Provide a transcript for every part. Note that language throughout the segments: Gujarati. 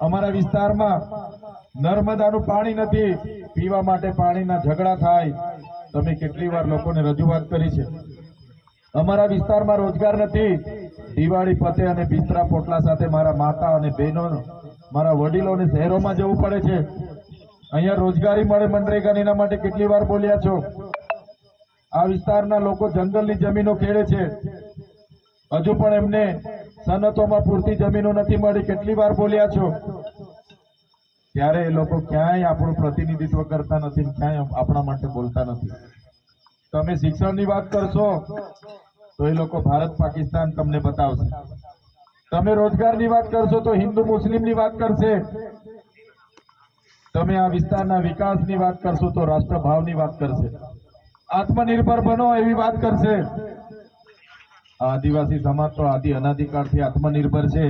અમારા વિસ્તારમાં નર્મદાનું પાણી નથી. પીવા માટે પાણીના ઝઘડા થાય. તમે કેટલી વાર લોકોને રજૂઆત કરી છે? અમારા વિસ્તારમાં રોજગાર નથી. દિવાળી, પતે અને બિસ્તરા પોટલા સાથે મારા માતા અને બહેનો, મારા વડીલોને શહેરોમાં જવું પડે છે. અહીંયા રોજગારી મળે મનરેગાની માટે કેટલી વાર બોલ્યા છો? આ વિસ્તારના લોકો જંગલની જમીનો ખેડે છે. હજુ પણ એમને સનતોમાં પૂરતી જમીનો નથી મળી. કેટલી વાર બોલ્યા છો? ત્યારે એ લોકો ક્યાંય આપણું પ્રતિનિધિત્વ કરતા નથી ક્યાંય આપણા માટે બોલતા નથી. તમે શિક્ષણની વાત કરશો, તો એ લોકો ભારત પાકિસ્તાન તમને બતાવશે. તમે રોજગારની વાત કરશો, તો હિન્દુ મુસ્લિમની વાત કરશે. તમે આ વિસ્તારના વિકાસની વાત કરશો, તો રાષ્ટ્રભાવની વાત કરશે. આત્મનિર્ભર બનો એવી વાત કરશે. આદિવાસી સમાજ તો આદિ અનાધિકાળથી આત્મનિર્ભર છે.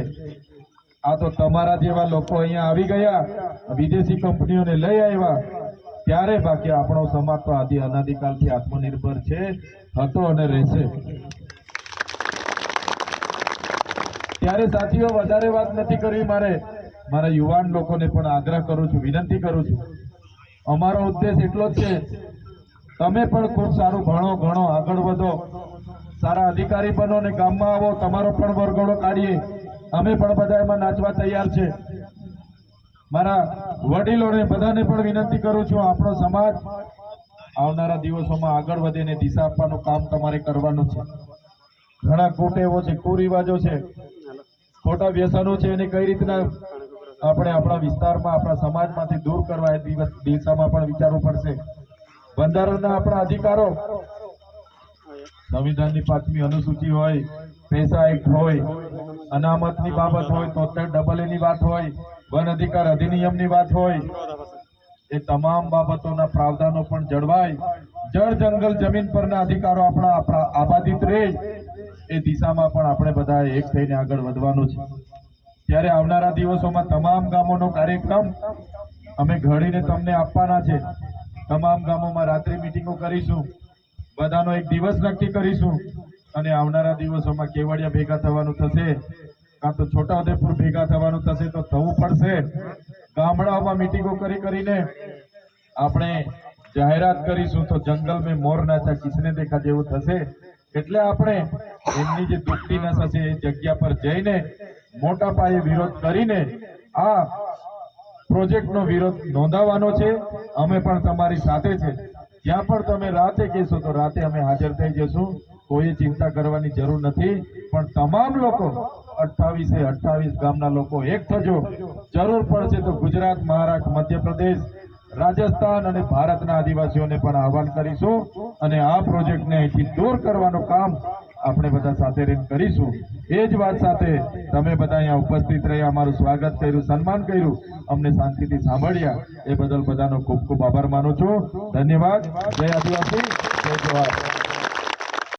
આ તો તમારા જેવા લોકો અહીંયા આવી ગયા, વિદેશી કંપનીઓને લઈ આવ્યા. ત્યારે બાકી આપણો સમાજ તો આદિ અનાધિકાળથી આત્મનિર્ભર છે, હતો અને રહેશે. ત્યારે સાથીઓ, વધારે વાત નથી કરવી મારે. મારા યુવાન લોકોને પણ આગ્રહ કરું છું, વિનંતી કરું છું. અમારો ઉદ્દેશ એટલો જ છે. તમે પણ ખૂબ સારું ભણો સારા અધિકારી બનો ને ગામમાં આવો, તમારો પણ વરઘોડો કાઢીએ. અમે પણ બધા એમાં નાચવા તૈયાર છે. મારા વડીલોને બધાને પણ વિનંતી કરું છું, આપણો સમાજ આવનારા દિવસોમાં આગળ વધીને દિશા આપવાનું કામ તમારે કરવાનું છે. ઘણા કુટેવો છે, કુરિવાજો છે, ખોટા વ્યસનો છે, એને કઈ રીતના આપણે આપણા વિસ્તારમાં, આપણા સમાજમાંથી દૂર કરવા એ દિવસ, દિશામાં પણ વિચારવું પડશે. બંધારણના આપણા અધિકારો સંવિધાનની પાંચમી અનુસૂચિ હોય, પૈસા એક્ટ હોય, અનામતની બાબત હોય, તોતેર ડબલની વાત હોય, વન અધિકાર અધિનિયમની વાત હોય, એ તમામ બાબતોના પ્રાવધાનો પણ જળવાય. જળ જંગલ જમીન પરના અધિકારો આપણા આબાદિત રહે, એ દિશામાં પણ આપણે બધા એક થઈને આગળ વધવાનું છે. ત્યારે આવનારા દિવસોમાં તમામ ગામોનો કાર્યક્રમ અમે ઘડીને તમને આપવાના છે. તમામ ગામોમાં રાત્રિ મિટિંગો કરીશું. બધાનો એક દિવસ નક્કી કરીશું. અને આવનારા દિવસોમાં કેવડિયા ભેગા થવાનું થશે, કાં તો છોટાઉદેપુર ભેગા થવાનું થશે, તો થવું પડશે. ગામડાઓમાં મિટિંગો કરી કરીને આપણે જાહેરાત કરીશું તો જંગલ મેં મોર નાચા કિસને દેખા જેવું થશે. એટલે આપણે એમની જે દુઃખતી નસ હશે એ જગ્યા પર જઈને મોટા પાયે વિરોધ કરીને આ પ્રોજેક્ટનો વિરોધ નોંધાવવાનો છે. અમે પણ તમારી સાથે છે. જ્યાં પણ તમે રાતે કહેશો તો રાતે અમે હાજર થઈ જશું કોઈ ચિંતા કરવાની જરૂર નથી. પણ તમામ લોકો, અઠ્ઠાવીસે અઠ્ઠાવીસ ગામના લોકો એક થજો. જરૂર પડશે તો ગુજરાત, મહારાષ્ટ્ર, મધ્યપ્રદેશ, રાજસ્થાન અને ભારતના આદિવાસીઓને પણ આહવાન કરીશું અને આ પ્રોજેક્ટને અહીંથી દૂર કરવાનું કામ આપણે બધા સાથે રહીને કરીશું. એ જ વાત સાથે તમે બધા અહીંયા ઉપસ્થિત રહી અમારું સ્વાગત કર્યું, સન્માન કર્યું. અમને શાંતિથી સાંભળ્યા. એ બદલ બધાનો ખૂબ ખૂબ આભાર માનું છું. ધન્યવાદ. જય આદિવાસી. જય જવાહર.